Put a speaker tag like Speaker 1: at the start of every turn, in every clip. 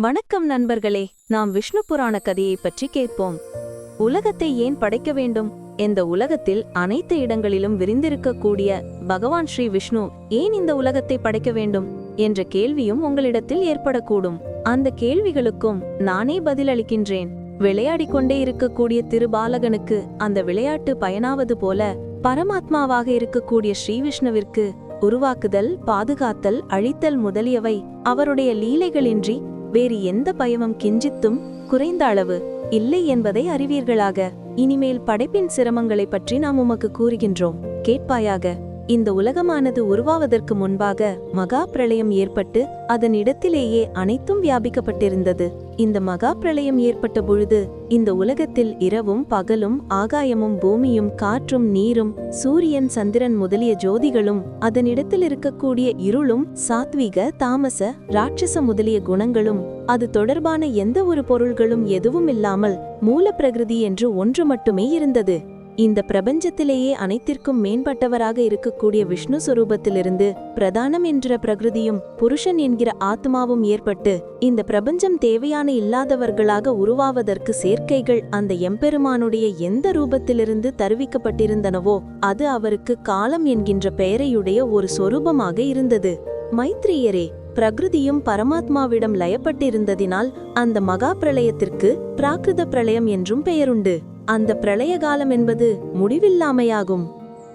Speaker 1: வணக்கம் நண்பர்களே நாம் விஷ்ணு புராண கதையை பற்றி கேட்போம். உலகத்தை ஏன் படைக்க வேண்டும்? இந்த உலகத்தில் அனைத்து இடங்களிலும் விரிந்திருக்கக்கூடிய பகவான் ஸ்ரீ விஷ்ணு ஏன் இந்த உலகத்தை படைக்க வேண்டும்? என்ற கேள்வியும் உங்களிடத்தில் ஏற்படக்கூடும். அந்த கேள்விகளுக்கும் நானே பதிலளிக்கின்றேன். விளையாடிக் கொண்டே இருக்கக்கூடிய திருபாலகனுக்கு அந்த விளையாட்டு பயனாவது போல பரமாத்மாவாக இருக்கக்கூடிய ஸ்ரீ விஷ்ணுவிற்கு உருவாக்குதல் பாதுகாத்தல் அழித்தல் முதலியவை அவருடைய லீலைகளின்றி வேறு எந்த பயமும் கிஞ்சித்தும் குறைந்த அளவு இல்லை என்பதை அறிவீர்களாக. இனிமேல் படைப்பின் சிரமங்களைப் பற்றி நாம் உமக்கு கூறுகின்றோம். கேட்பாயாக இந்த உலகமானது உருவாவதற்கு முன்பாக மகா பிரளயம் ஏற்பட்டு அதன் இடத்திலேயே அனைத்தும் வியாபிக்கப்பட்டிருந்தது. இந்த மகா பிரளயம் ஏற்பட்ட பொழுது இந்த உலகத்தில் இரவும் பகலும் ஆகாயமும் பூமியும் காற்றும் நீரும் சூரியன் சந்திரன் முதலிய ஜோதிகளும் அதனிடத்தில் இருக்கக்கூடிய இருளும் சாத்விக தாமச ராட்சச முதலிய குணங்களும் அது தொடர்பான எந்த ஒரு பொருள்களும் எதுவும் இல்லாமல் மூலப்பிரகிருதி என்று ஒன்று மட்டுமே இருந்தது. இந்த பிரபஞ்சத்திலேயே அனைத்திற்கும் மேம்பட்டவராக இருக்கக்கூடிய விஷ்ணு சுரூபத்திலிருந்து பிரதானம் என்ற பிரகிருதியும் புருஷன் என்கிற ஆத்மாவும் ஏற்பட்டு இந்த பிரபஞ்சம் தேவையான இல்லாதவர்களாக உருவாவதற்கு சேர்க்கைகள் அந்த எம்பெருமானுடைய எந்த ரூபத்திலிருந்து தருவிக்கப்பட்டிருந்தனவோ அது அவருக்கு காலம் என்கின்ற பெயரையுடைய ஒரு சொரூபமாக இருந்தது. மைத்ரியரே பிரகிருதியும் பரமாத்மாவிடம் லயப்பட்டிருந்ததினால் அந்த மகா பிரளயத்திற்கு பிராகிருத பிரளயம் என்றும் பெயருண்டு. அந்த பிரளய காலம் என்பது முடிவில்லாமையாகும்.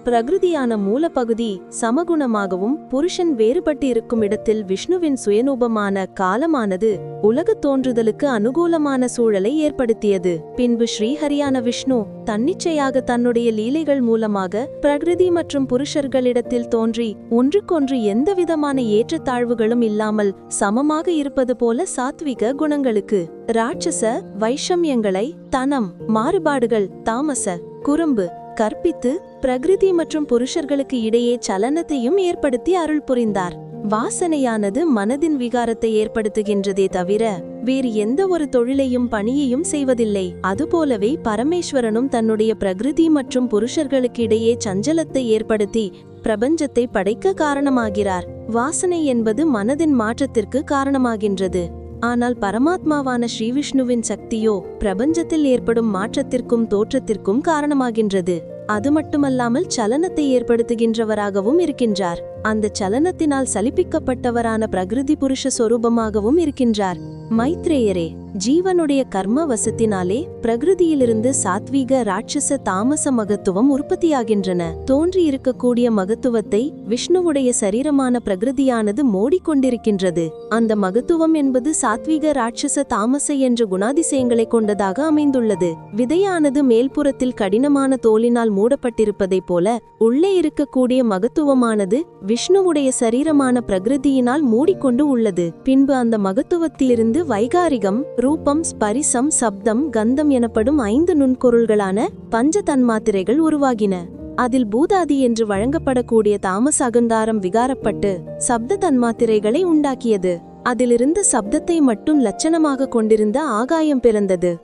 Speaker 1: பிரகிருதியான மூலப்பகுதி சமகுணமாகவும் புருஷன் வேறுபட்டு இருக்கும் இடத்தில் விஷ்ணுவின் சுயநூபமான காலமானது உலகத் தோன்றுதலுக்கு அனுகூலமான சூழலை ஏற்படுத்தியது. பின்பு ஸ்ரீஹரியான விஷ்ணு தன்னிச்சையாக தன்னுடைய லீலைகள் மூலமாக பிரகிருதி மற்றும் புருஷர்களிடத்தில் தோன்றி ஒன்றுக்கொன்று எந்தவிதமான ஏற்றத்தாழ்வுகளும் இல்லாமல் சமமாக இருப்பது போல சாத்விக குணங்களுக்கு ராட்சச வைஷமியங்களை தனம் மாறுபாடுகள் தாமச குறும்பு கற்பித்து பிரகிருதி மற்றும் புருஷர்களுக்கு இடையே சலனத்தையும் ஏற்படுத்தி அருள் புரிந்தார். வாசனையானது மனதின் விகாரத்தை ஏற்படுத்துகின்றதே தவிர வேறு எந்த ஒரு தொழிலையும் பணியையும் செய்வதில்லை. அதுபோலவே பரமேஸ்வரனும் தன்னுடைய பிரகிருதி மற்றும் புருஷர்களுக்கு இடையே சஞ்சலத்தை ஏற்படுத்தி பிரபஞ்சத்தை படைக்க காரணமாகிறார். வாசனை என்பது மனதின் மாற்றத்திற்கு காரணமாகின்றது. ஆனால் பரமாத்மாவான ஸ்ரீவிஷ்ணுவின் சக்தியோ பிரபஞ்சத்தில் ஏற்படும் மாற்றத்திற்கும் தோற்றத்திற்கும் காரணமாகின்றது. அது மட்டுமல்லாமல் சலனத்தை ஏற்படுத்துகின்றவராகவும் இருக்கின்றார். அந்த சலனத்தினால் சலிப்பிக்கப்பட்டவரான பிரகிருதி புருஷ சொரூபமாகவும் இருக்கின்றார். மைத்ரேயரே ஜீவனுடைய கர்ம வசத்தினாலே பிரகிருதியிலிருந்து சாத்வீக ராட்சச தாமச மகத்துவம் உற்பத்தியாகின்றன. தோன்றியிருக்கக்கூடிய மகத்துவத்தை விஷ்ணுவுடைய சரீரமான பிரகிருதியானது மோடிக்கொண்டிருக்கின்றது. அந்த மகத்துவம் என்பது சாத்வீக ராட்சச தாமச என்ற குணாதிசயங்களை கொண்டதாக அமைந்துள்ளது. விதையானது மேல்புறத்தில் கடினமான தோலினால் மூடப்பட்டிருப்பதைப் போல உள்ளே இருக்கக்கூடிய மகத்துவமானது விஷ்ணுவுடைய சரீரமான பிரகிருதியினால் மூடிக்கொண்டு உள்ளது. பின்பு அந்த மகத்துவத்திலிருந்து வைகாரிகம் ரூபம் ஸ்பரிசம் சப்தம் கந்தம் எனப்படும் ஐந்து நுண்பொருள்களான பஞ்ச தன்மாத்திரைகள் உருவாகின. அதில் பூதாதி என்று வழங்கப்படக்கூடிய தாமச அகந்தாரம் விகாரப்பட்டு சப்த தன்மாத்திரைகளை உண்டாக்கியது. அதிலிருந்து சப்தத்தை மட்டும் லட்சணமாக கொண்டிருந்த ஆகாயம் பிறந்தது.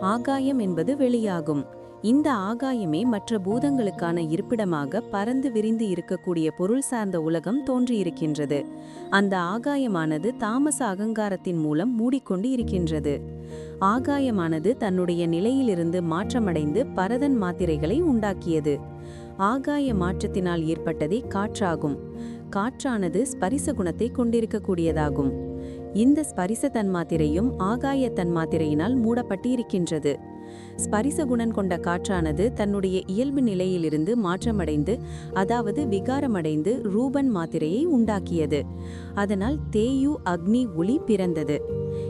Speaker 2: ஆகாயம் என்பது வெளியாகும். இந்த ஆகாயமே மற்ற பூதங்களுக்கான இருப்பிடமாக பறந்து விரிந்து இருக்கக்கூடிய பொருள் சார்ந்த உலகம் தோன்றியிருக்கின்றது. அந்த ஆகாயமானது தாமச அகங்காரத்தின் மூலம் மூடிக்கொண்டு இருக்கின்றது. ஆகாயமானது தன்னுடைய நிலையிலிருந்து மாற்றமடைந்து பரதன் மாத்திரைகளை உண்டாக்கியது. ஆகாய மாற்றத்தினால் ஏற்பட்டதே காற்றாகும். காற்றானது ஸ்பரிச குணத்தை கொண்டிருக்கக்கூடியதாகும். இந்த ஸ்பரிச தன்மாத்திரையும் ஆகாய தன்மாத்திரையினால் மூடப்பட்டு இருக்கின்றது ஸ்பரிச குணன் கொண்ட காற்றானது தன்னுடைய இயல்பு நிலையிலிருந்து மாற்றமடைந்து அதாவது விகாரமடைந்து ரூபன் மாத்திரையை உண்டாக்கியது. அதனால் தேயு அக்னி ஒளி பிறந்தது.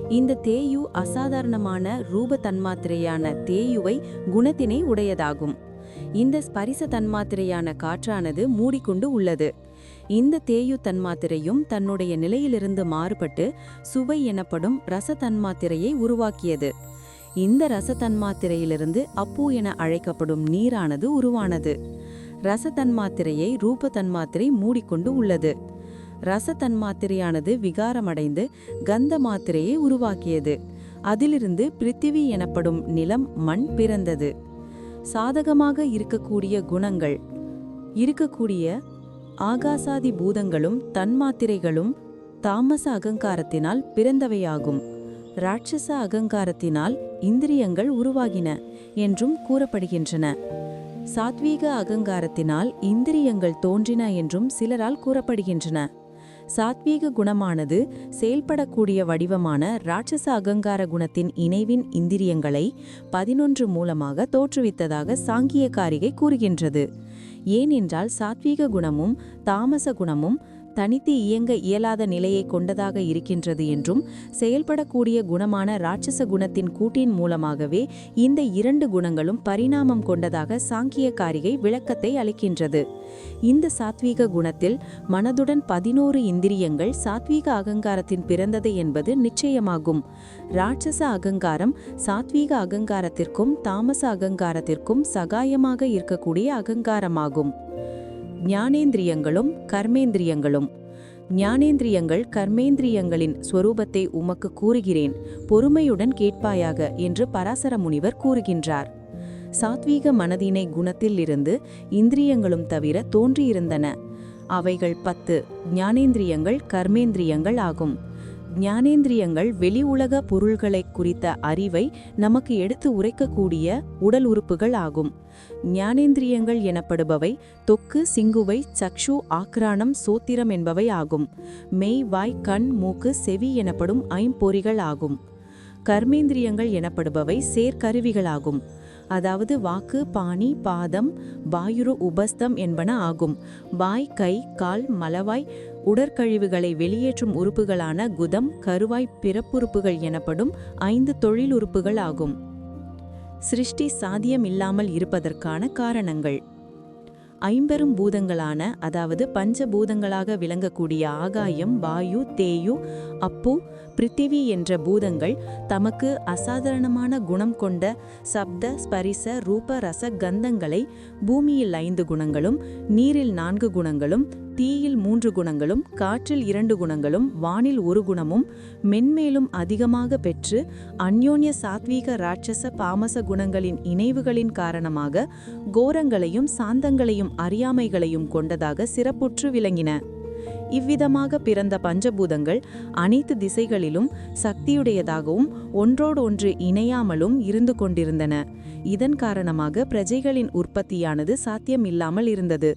Speaker 2: இந்த தேயு அசாதாரணமான ரூப தன்மாத்திரையான தேயுவை குணத்தினை உடையதாகும். இந்த ஸ்பரிச தன்மாத்திரையான காற்றானது மூடிக்கொண்டு உள்ளது. இந்த தேயு தன்மாத்திரையும் தன்னுடைய நிலையிலிருந்து மாறுபட்டு சுவை எனப்படும் ரச தன்மாத்திரையை உருவாக்கியது. இந்த ரசதன்மாத்திரையிலிருந்து அப்பு என அழைக்கப்படும் நீரானது உருவானது. ரசதன்மாத்திரையை ரூப தன்மாத்திரை மூடிக்கொண்டு உள்ளது. ரசதன்மாத்திரையானது விகாரமடைந்து கந்த மாத்திரையை உருவாக்கியது. அதிலிருந்து பிருத்திவி எனப்படும் நிலம் மண் பிறந்தது. சாதகமாக இருக்கக்கூடிய குணங்கள். இருக்கக்கூடிய ஆகாசாதி பூதங்களும் தன்மாத்திரைகளும் தாமச அகங்காரத்தினால் பிறந்தவையாகும்.
Speaker 1: ராட்சச அகங்காரத்தினால் இந்திரியங்கள் உருவாகின என்றும் கூறப்படுகின்றன. சாத்வீக அகங்காரத்தினால் இந்திரியங்கள் தோன்றின என்றும் சிலரால் கூறப்படுகின்றன. சாத்வீக குணமானது செயல்படக்கூடிய வடிவமான ராட்சச அகங்கார குணத்தின் இணைவின் இந்திரியங்களை பதினொன்று மூலமாக தோற்றுவித்ததாக சாங்கிய காரிகை கூறுகின்றது. ஏனென்றால் சாத்வீக குணமும் தாமச குணமும் தனித்து இயங்க இயலாத நிலையை கொண்டதாக இருக்கின்றது என்றும் செயல்படக்கூடிய குணமான ராட்சச குணத்தின் கூட்டின் மூலமாகவே இந்த இரண்டு குணங்களும் பரிணாமம் கொண்டதாக சாங்கிய காரிகை விளக்கத்தை அளிக்கின்றது. இந்த சாத்வீக குணத்தில் மனதுடன் பதினோரு இந்திரியங்கள் சாத்வீக அகங்காரத்தின் பிறந்தது என்பது நிச்சயமாகும். ராட்சச அகங்காரம் சாத்வீக அகங்காரத்திற்கும் தாமச அகங்காரத்திற்கும் சகாயமாக இருக்கக்கூடிய அகங்காரமாகும். ஞானேந்திரியங்களும் கர்மேந்திரியங்களும். ஞானேந்திரியங்கள் கர்மேந்திரியங்களின் ஸ்வரூபத்தை உமக்கு கூறுகிறேன். பொறுமையுடன் கேட்பாயாக என்று பராசர முனிவர் கூறுகின்றார். சாத்வீக மனதினை குணத்திலிருந்து இந்திரியங்களும் தவிர தோன்றியிருந்தன. அவைகள் பத்து ஞானேந்திரியங்கள் கர்மேந்திரியங்கள் ஆகும். ஞானேந்திரியங்கள் வெளி உலக பொருள்களை குறித்த அறிவை நமக்கு எடுத்து உரைக்கக்கூடிய உடல் உறுப்புகள் ஆகும். ஞானேந்திரியங்கள் எனப்படுபவை தொக்கு சிங்குவை சக்ஷு ஆக்ரானம் சோத்திரம் என்பவை ஆகும். மெய் வாய் கண் மூக்கு செவி எனப்படும் ஐம்பொறிகள் ஆகும். கர்மேந்திரியங்கள் எனப்படுபவை சேர்க்கருவிகளாகும் அதாவது வாக்கு பாணி பாதம் வாயுரு உபஸ்தம் என்பன ஆகும். வாய் கை கால் மலவாய் உடற்கழிவுகளை வெளியேற்றும் உறுப்புகளான குதம் கருவாய் பிறப்புறுப்புகள் எனப்படும் ஐந்து தொழில் உறுப்புகள் ஆகும். சிருஷ்டி சாத்தியம் இல்லாமல் இருப்பதற்கான காரணங்கள். ஐம்பெரும் பூதங்களான அதாவது பஞ்சபூதங்களாக விளங்கக்கூடிய ஆகாயம் வாயு தேயு அப்பு பிருத்திவி என்ற பூதங்கள் தமக்கு அசாதாரணமான குணம் கொண்ட சப்த ஸ்பரிச ரூப ரச கந்தங்களை பூமியில் ஐந்து குணங்களும் நீரில் நான்கு குணங்களும் தீயில் மூன்று குணங்களும் காற்றில் இரண்டு குணங்களும் வானில் ஒரு குணமும் மென்மேலும் அதிகமாக பெற்று அந்யோன்ய சாத்வீக ராட்சச பாமச குணங்களின் இணைவுகளின் காரணமாக கோரங்களையும் சாந்தங்களையும் அறியாமைகளையும் கொண்டதாக சிறப்புற்று விளங்கின. இவ்விதமாக பிறந்த பஞ்சபூதங்கள் அனைத்து திசைகளிலும் சக்தியுடையதாகவும் ஒன்றோடொன்று இணையாமலும் இருந்து கொண்டிருந்தன. இதன் காரணமாக பிரஜைகளின் உற்பத்தியானது சாத்தியமில்லாமல் இருந்தது.